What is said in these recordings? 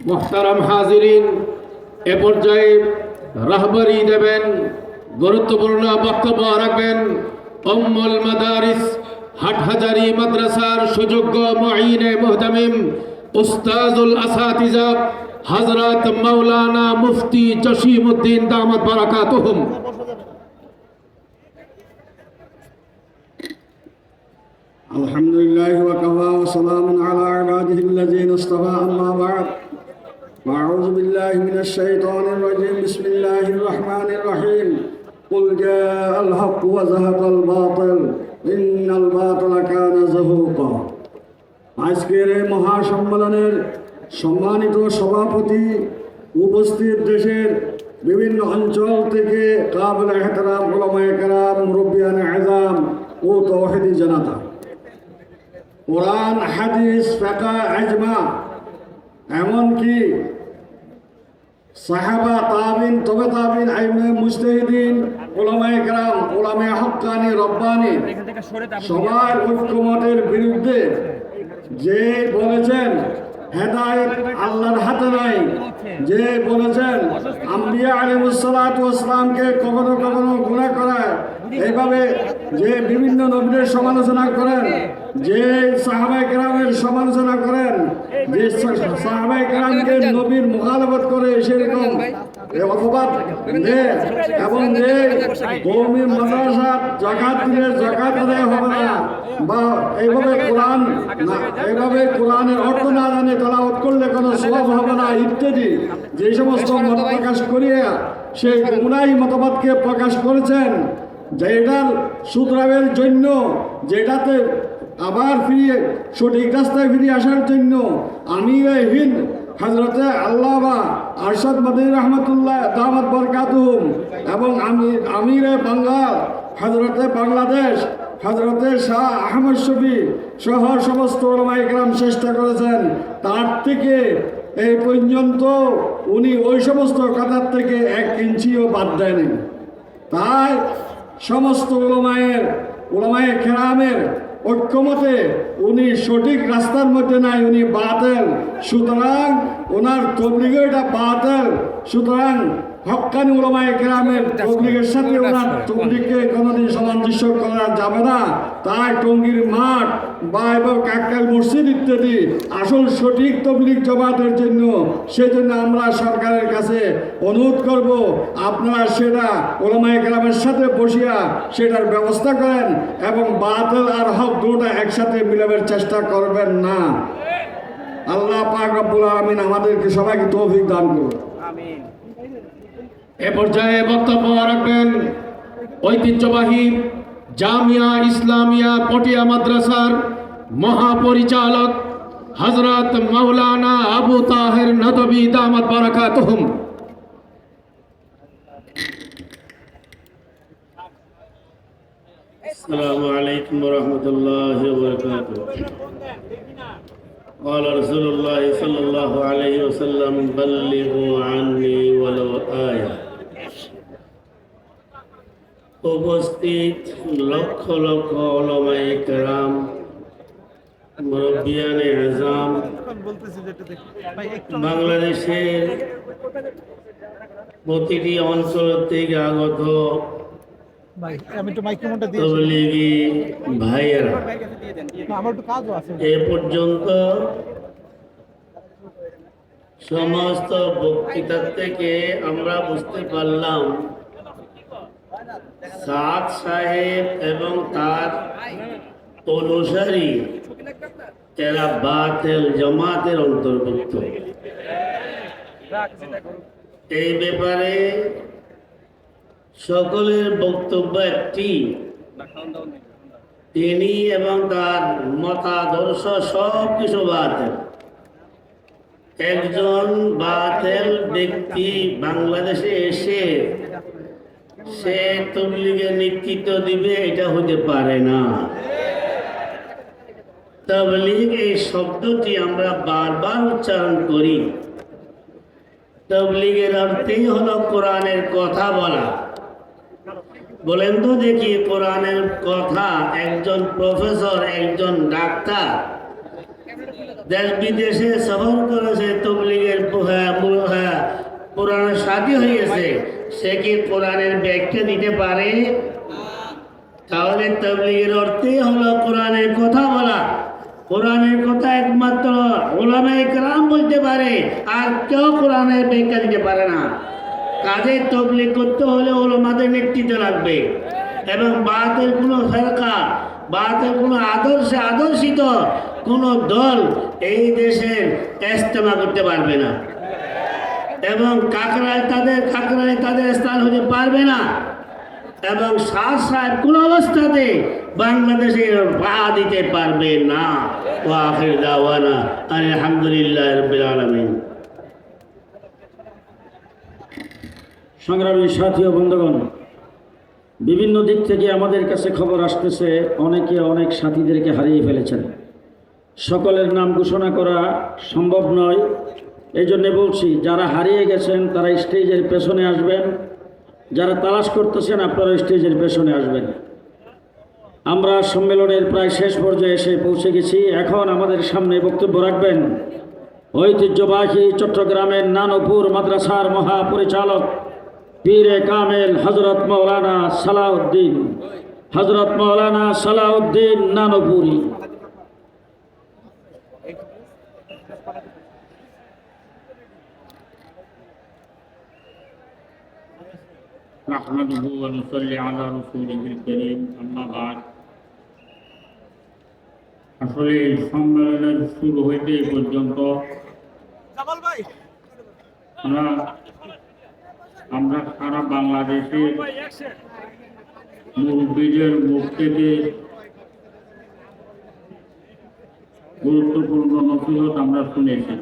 মোহতারাম হাজিরিন এ পর্যায়ে রাহবারি দেবেন গুরুত্বপূর্ণ বক্তব্য রাখবেন অম্মুল মাদারিস হাটহাজারি মাদ্রাসার সুযোগ্য মঈনে মুহতামিম উস্তাজুল আসাতিজা হযরত মাওলানা মুফতি জসিমউদ্দিন দামাত বারাকাতুহুম الحمد لله وكفى وسلام على عباده الذين اصطفى أما بعد وأعوذ بالله من الشيطان الرجيم بسم الله الرحمن الرحيم قل جاء الحق وزهق الباطل إن الباطل كان زهوقا আজকের এই মহাসম্মেলনের সম্মানিত সভাপতি উপস্থিত দেশের বিভিন্ন অঞ্চল থেকে কাবল এহতরাম ওলামায়ে কেরাম মুরব্বিয়ান আজাম ও তৌহিদি জনতা কোরআন হাদিস ফেকা আজমা এমনকি সাহাবা তাবিন, তবে তাবিন, আইমে মুস্তাহিদিন ওলামায়ে কেরাম ওলামায়ে হক্কানি, রব্বানি, সবার ঐক্যমতের বিরুদ্ধে যে বলেছেন হেদায়ত আল্লাহর হাতে নাই, যে বলেছেন আম্বিয়া আলিমুসালাতামকে কখনো কখনো গুণা করায় এইভাবে যে বিভিন্ন নবীদের সমালোচনা করেন, যে সাহাবাই কেরামের সমালোচনা করেন, যে সাহাবাই কেরামকে নবীর মোকালবত করে সেরকম অপবাদ এবং যে কৌমি মাদ্রাসা জাকাত দিলে জাকাত আদায় হবে না বা এইভাবে কোরআন এইভাবে কোরআনের অর্থ না জানে তালাওয়াত করলে কোনো সব হবে না, ইত্যাদি। যে সমস্ত মত প্রকাশ করিয়া সেই গুণাই মতবাদকে প্রকাশ করেছেন যেটার শুধরাবের জন্য, যেটাতে আবার ফিরিয়ে, সঠিক রাস্তায় ফিরে আসার জন্য আমি হিন্দ হজরতে আল্লাহবা আরশাদ মদিন রহমতুল্লাহ দামাত বরকাতুম এবং আমি, আমিরে বাঙ্গাল হজরতে বাংলাদেশ হজরতে শাহ আহমদ শফি সহ সমস্ত ওলামাইকরাম চেষ্টা করেছেন। তার থেকে এই পর্যন্ত উনি ওই সমস্ত কথার থেকে এক ইঞ্চিও বাদ দেয়নি। তাই সমস্ত ওলামায়ের ওলামায়ে খেরামের ঐক্যমতে উনি সঠিক রাস্তার মধ্যে নাই, উনি বাতেল। সুতরাং ওনার তবলিগ এটা বাতেল। সুতরাং হক্কানি ওলামায়ে কেরামের তবলিগের সাথে ওনার তবলিগকে কোনোদিন সামঞ্জস্য করা যাবে না। তাই টঙ্গীর মাঠ বা এবং কাককাল মসজিদ ইত্যাদি আসল সঠিক তবলিগ জমাতের জন্য সেজন্য আমরা সরকারের কাছে অনুরোধ করব আপনারা সেটা ওলামায়ে কেরামের সাথে বসিয়া সেটার ব্যবস্থা করেন এবং বাতিল আর হক দুটা একসাথে মিলাবের চেষ্টা করবেন না। আল্লাহ পাক রব্বুল আলামিন আমাদেরকে সবাইকে তৌফিক দান করুন। এ পর্যায়ে বক্তব্য রাখবেন ঐতিহ্যবাহী জামিয়া ইসলামিয়া পটিয়া মাদ্রাসার মহাপরিচালক হজরত মাওলানা আবু তাহের নদবী দামাত বারাকাতুহুম السلام عليكم ورحمة الله وبركاته قال رسول الله صلى الله عليه وسلم بلغوا عني ولو آية উপস্থিত লক্ষ লক্ষ ওলামায়ে কেরাম মুরব্বিয়ানে আজম বাংলাদেশের প্রতিটি অঞ্চল থেকে আগত তবলিগি ভাইয়েরা এ পর্যন্ত সমস্ত বক্তৃতার থেকে আমরা বুঝতে পারলাম সাদ সাহেব এবং তার অনুসারী এরা বাতেল জামাতের অন্তর্ভুক্ত। এই ব্যাপারে সকলের বক্তব্য একটি। তিনি এবং তার মতাদর্শ সব কিছু বাতেল। একজন বাতেল ব্যক্তি বাংলাদেশে এসে সে তবলিগের নেতৃত্ব দিবে, এটা হতে পারে না। তবলিগ এই শব্দটি আমরা বারবার উচ্চারণ করি। তবলিগের অর্থেই হলো কোরআনের কথা বলা। বলেন তো দেখি, কোরআনের কথা একজন প্রফেসর, একজন ডাক্তার দেশ বিদেশে সফর করেছে, তবলিগের বাদী হয়েছে সে কি কোরআনের ব্যাখ্যা দিতে পারে? তাহলে তবলিগের অর্থে হলো কোরআনের কথা বলা। কোরআনের কথা একমাত্র ওলামাই কেরাম বলতে পারে, আর কেউ কোরআনের ব্যাখ্যা দিতে পারে না। কাজে তবলিগ করতে হলে ওলামাদের নেতৃত্ব লাগবে। এবং বাতের কোনো ফেরকা বাতের কোনো আদর্শে আদর্শিত কোনো দল এই দেশের ইস্তেমা করতে পারবে না। এবং কাকরায় তাদের কাকরায় তাদের স্থান হতে পারবে না। এবং শাহ সাহেব কোন অবস্থাতে বাংলাদেশে পা দিতে পারবে না। ও আখির দাওয়ানা, আলহামদুলিল্লাহ রবিল সংগ্রামী সাথী ও বন্ধুগণ, বিভিন্ন দিক থেকে আমাদের কাছে খবর আসতেছে, অনেকে অনেক সাথীদেরকে হারিয়ে ফেলেছেন। সকলের নাম ঘোষণা করা সম্ভব নয়। এই জন্যে বলছি, যারা হারিয়ে গেছেন, তারা স্টেজের পেছনে আসবেন। যারা তালাশ করতেছেন, আপনারা স্টেজের পেছনে আসবেন। আমরা সম্মেলনের প্রায় শেষ পর্যায়ে এসে পৌঁছে গেছি। এখন আমাদের সামনে বক্তব্য রাখবেন ঐতিহ্যবাহী চট্টগ্রামের নানপুর মাদ্রাসার মহাপরিচালক পীরে কামেল হজরত মৌলানা সালাউদ্দিন। হজরত মৌলানা সালাউদ্দিন নানপুরি। نحمده ونصلي على رسوله الكريم أما بعد আসলে এই সম্মেলনের শুরু হইতে এই পর্যন্ত আমরা আমরা সারা বাংলাদেশে মুরব্বীদের মুখ থেকে গুরুত্বপূর্ণ নথিহত আমরা শুনেছি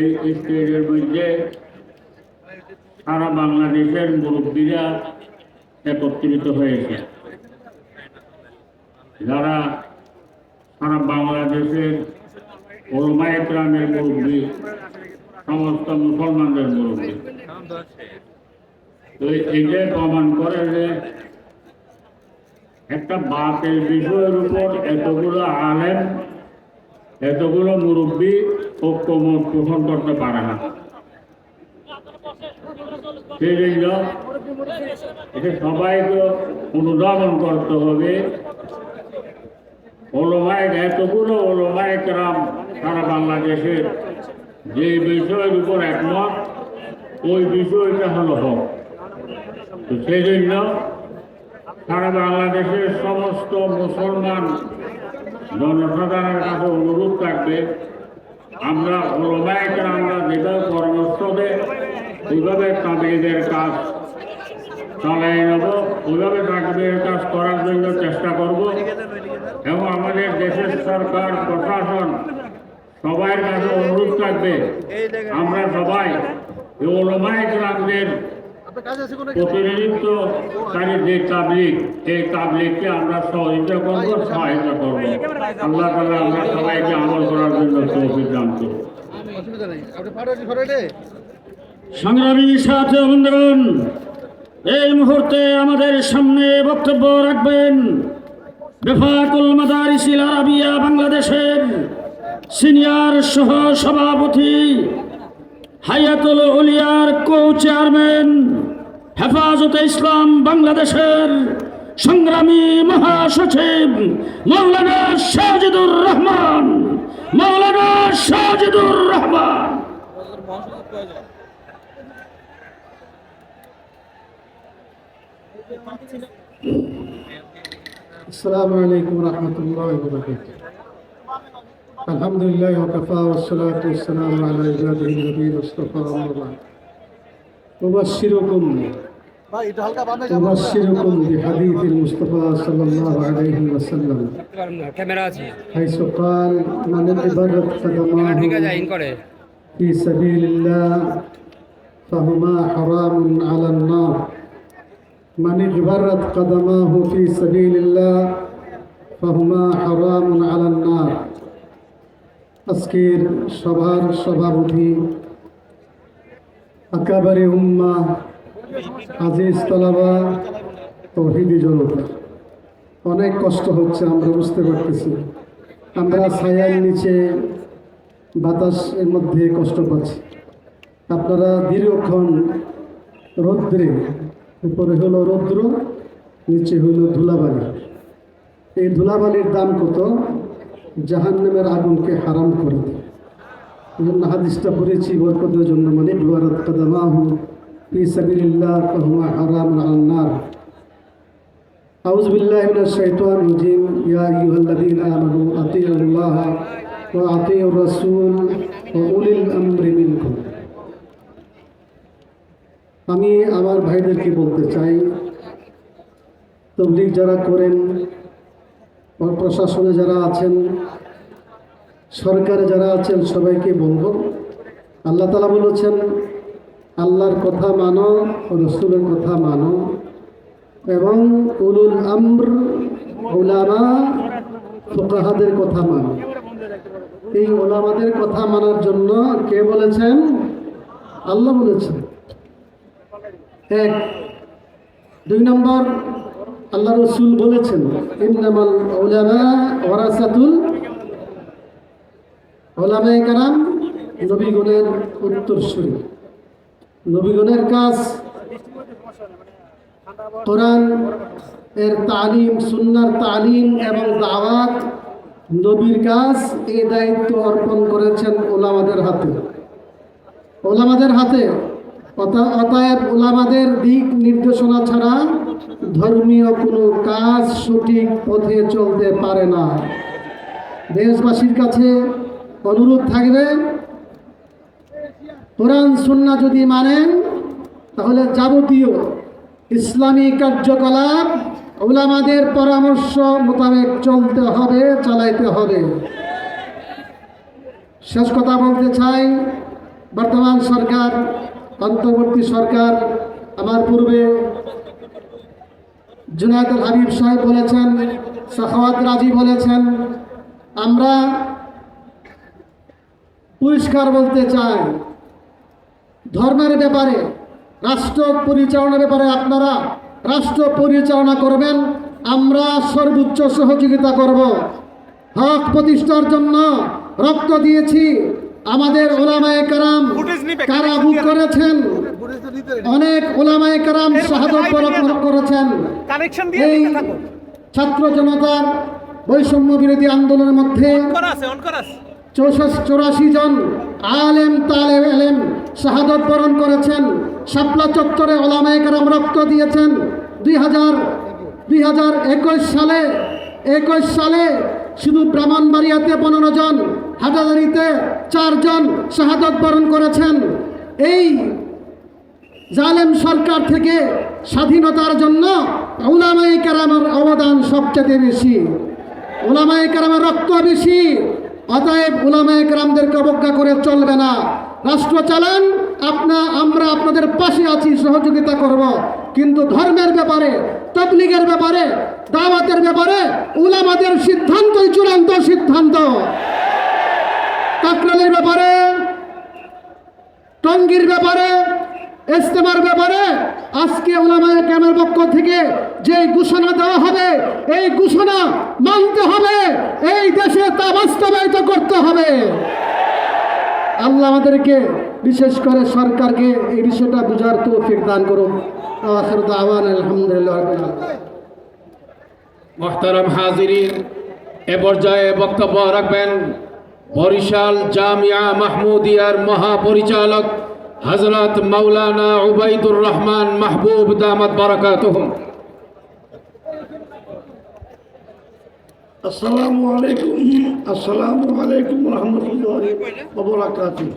এই স্টেজের মধ্যে সারা বাংলাদেশের মুরব্বীরা একত্রিত হয়েছে। যারা সারা বাংলাদেশের ওলমায় গ্রামের মুরব্বী, সমস্ত মুসলমানদের মুরব্বী। তো এইটাই প্রমাণ করে যে একটা বাতের বিষয়ের উপর এতগুলো আলেম এতগুলো মুরব্বী ঐক্যমত পোষণ করতে পারে না। সেই জন্য এটা সবাইকে অনুধাবন করতে হবে। এতগুলো ওলমায় সারা বাংলাদেশের যে বিষয়ের উপর একমত, ওই বিষয়টা হলো হোক। তো সেই জন্য সারা বাংলাদেশের সমস্ত মুসলমান জনসাধারণের কাছে অনুরোধ থাকবে, আমরা ওলমায়কে আমরা যেভাবে পরামর্শ দেয়, ওইভাবে তাদের কাজ চালাই নেব, ওইভাবে তাদের কাজ করার জন্য চেষ্টা করব এবং আমাদের দেশের সরকার, প্রশাসন সবার কাছে অনুরোধ থাকবে, আমরা সবাই এই ওলমায় যে তাবলিক এই তাবলিককে আমরা সহযোগিতা করব সহায়তা করব। আল্লাহ তালা আমরা সবাইকে আমল করার জন্য তৌফিক দান করব সংগ্রামী সাথী বন্ধুগণ এই মুহূর্তে আমাদের সামনে বক্তব্য রাখবেন বেফাকুল মাদারিসিল আরাবিয়া বাংলাদেশের সিনিয়র সহ সভাপতি হায়াতুল উলিয়ার কো চেয়ারম্যান হেফাজতে ইসলাম বাংলাদেশের সংগ্রামী মহাসচিব মৌলানা সাজিদুর রহমান মৌলানা সাজিদুর রহমান। আসসালামু আলাইকুম রহমতুল্লাহ الحمد لله وكفى والصلاة والسلام على عباده الذين اصطفى أما أبشركم أبشركم بحديث المصطفى صلى الله عليه وسلم حيث قال من ابرت قدماه في سبيل الله فهما حرام على النار من اجبرت قدماه في سبيل الله فهما حرام على النار আজকের সভার সভাপতি আকাবারে উম্মা, আজিজ তলাবা, তৌহিদি জনতা। অনেক কষ্ট হচ্ছে, আমরা বুঝতে পারতেছি। আমরা ছায়ার নিচে বাতাসের মধ্যে কষ্ট পাচ্ছি। আপনারা দীর্ঘক্ষণ রৌদ্রে, উপরে হলো রৌদ্র, নিচে হলো ধুলাবালি। এই ধুলাবালির দাম কত? জাহান্নামের আগুনকে হারাম করে দেয় জন্য হাদিসটা পড়েছি, বরকতের জন্য মানে ব্লারাত কাদামাহু ফি সাবিলিল্লাহ, ফাহুয়া হারাম আলনার আউযু বিল্লাহি মিনাশ শাইতানির রাজিম। ইয়া আইয়ুহাল্লাযীনা আমানু আতিউল্লাহ উলিল আমি আমার ভাইদেরকে বলতে চাই, তবলিগ যারা করেন প্রশাসনে যারা আছেন, সরকারে যারা আছেন, সবাইকে বলব, আল্লাহ তালা বলেছেন, আল্লাহর কথা মানো, রসুলের কথা মানো, এবং উলুল আমর ওলামা ফোকাহাদের কথা মানো। এই ওলামাদের কথা মানার জন্য কে বলেছেন? আল্লাহ বলেছেন। এক, দুই নম্বর আল্লাহ রসুল বলেছেন, ইন্নামাল ওলামা ওরাসাতুল ওলামায়ে কারাম নবীগণের উত্তরসূরি। নবীগণের কাজ কোরআন এর তালিম, সুন্নার তালিম এবং দাওয়াত নবীর কাজ এই দায়িত্ব অর্পণ করেছেন ওলামাদের হাতে। ওলামাদের হাতে অতএব ওলামাদের দিক নির্দেশনা ছাড়া ধর্মীয় কোনো কাজ সঠিক পথে চলতে পারে না। দেশবাসীর কাছে অনুরোধ থাকবে, কোরআন, সুন্না যদি মানেন, তাহলে যাবতীয় ইসলামী কার্যকলাপ ওলামাদের পরামর্শ মোতাবেক চলতে হবে, চালাইতে হবে। শেষ কথা বলতে চাই, বর্তমান সরকার অন্তর্বর্তী সরকার আমার পূর্বে জুনায়দুল হাবিব সাহেব বলেছেন, সাখাওয়াত রাজি বলেছেন, আমরা পরিষ্কার বলতে চাই, ধর্মের ব্যাপারে, রাষ্ট্র পরিচালনার ব্যাপারে আপনারা রাষ্ট্র পরিচালনা করবেন, আমরা সর্বোচ্চ সহযোগিতা করব। হক প্রতিষ্ঠার জন্য রক্ত দিয়েছি আমাদের ওলামায়ে কারাম কারা বুক করেছেন? অনেক ওলামায়ে কারাম শাহাদত বরণ করেছেন। এই ছাত্র জনতার বৈষম্য বিরোধী আন্দোলনের মধ্যে চৌরাশি জন আলেম তালেম এলেম শাহাদত বরণ করেছেন। শাপলা চত্বরে ওলামায়ে কারাম রক্ত দিয়েছেন। দুই হাজার দুই হাজার একুশ সালে একুশ সালে শুধু ব্রাহ্মণবাড়িয়াতে পনেরো জন হাটাদারিতে চারজন শাহাদত বরণ করেছেন। এই জালেম সরকার থেকে স্বাধীনতার জন্য ওলামাই কারামের অবদান সবচেয়ে বেশি। ওলামাই কারামের রক্ত বেশি। অতএব ওলামাই কারামদেরকে অবজ্ঞা করে চলবে না। রাষ্ট্র চালান, আপনা, আমরা আপনাদের পাশে আছি, সহযোগিতা করব। কিন্তু ধর্মের ব্যাপারে, তবলিগের ব্যাপারে, দাওয়াতের ব্যাপারে উলামাদের সিদ্ধান্তই চূড়ান্ত সিদ্ধান্ত। কাকরালের ব্যাপারে, টঙ্গির ব্যাপারে ইস্তেমার ব্যাপারে আজকে ওলামায় কেমের পক্ষ থেকে যে ঘোষণা দেওয়া হবে, এই ঘোষণা মানতে হবে, এই দেশে তা বাস্তবায়িত করতে হবে আল্লাহ আমাদেরকে বিশেষ করে সরকারকে এই বিষয়টা বুঝার তৌফিক দান করুন আখির দাওয়ান আলহামদুলিল্লাহ। মোহতারাম হাজিরিন, এ পর্যায়ে বক্তব্য রাখবেন বরিশাল জামিয়া মাহমুদিয়ার মহাপরিচালক হজরত মাওলানা উবাইদুর রহমান মাহবুব দামাত বারাকাতুহুম আসসালামু আলাইকুম আসসালামু আলাইকুম রহমতুল্লাহ وبركاته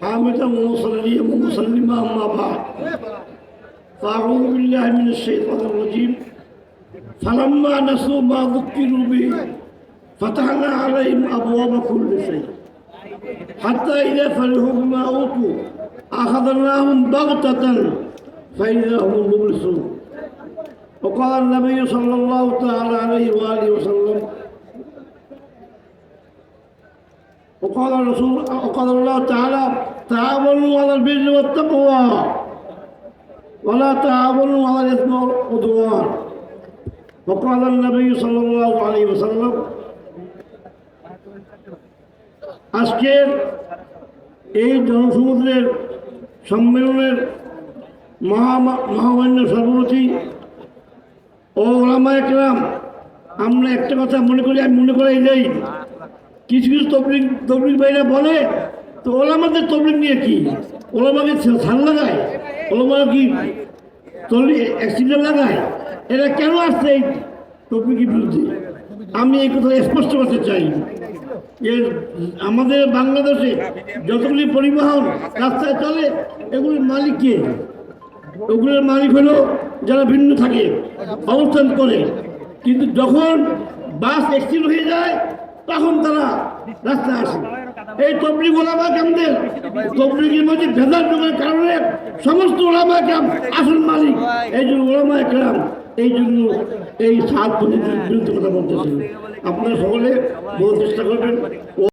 حامدا ومصليا ومسلما اما بعد فاعوذ بالله من الشيطان الرجيم فلما نسوا ما ذكروا به فتحنا عليهم أبواب كل شيء. حتى إذا فرحوا بما أوتوا أخذناهم بغتة فإذا هم مبلسون. وقال النبي صلى الله تعالى عليه وآله وسلم وقال الرسول وقال الله تعالى تعاونوا على البر والتقوى ولا تعاونوا على الإثم والعدوان. وقال النبي صلى الله عليه وسلم আজকের এই জনসমুদ্রের সম্মেলনের মহা মহামান্য সভাপতি ও ওলামা একরাম আমরা একটা কথা মনে করি, আমি মনে করাই যাই কিছু কিছু তবলিক তবলিক ভাইরা বলে, তো ওলামাদের তবলিক নিয়ে কি? ওলামাকে ছাল লাগায়? ওলামা কি তবলিক অ্যাক্সিডেন্ট লাগায়? এরা কেন আসছে এই তবলিকের বিরুদ্ধে? আমি এই কথা স্পষ্ট করতে চাই। এর আমাদের বাংলাদেশে যতগুলি পরিবহন রাস্তায় চলে, এগুলির মালিক কে? ওগুলোর মালিক হলো যারা ভিন্ন থাকে, অবস্থান করে। কিন্তু যখন বাস অ্যাক্সিডেন্ট হয়ে যায়, তখন তারা রাস্তায় আসে। এই তবলিগ ওলামা কামদের তবলিগের মধ্যে ভেদার ঢোকার কারণে সমস্ত ওলামা ক্যাম্প আসল মালিক। এই জন্য ওলামা কাম এই জন্য এই সাত বিরুদ্ধে কথা বলতেছেন আপনারা সকলে বহু চেষ্টা করবেন।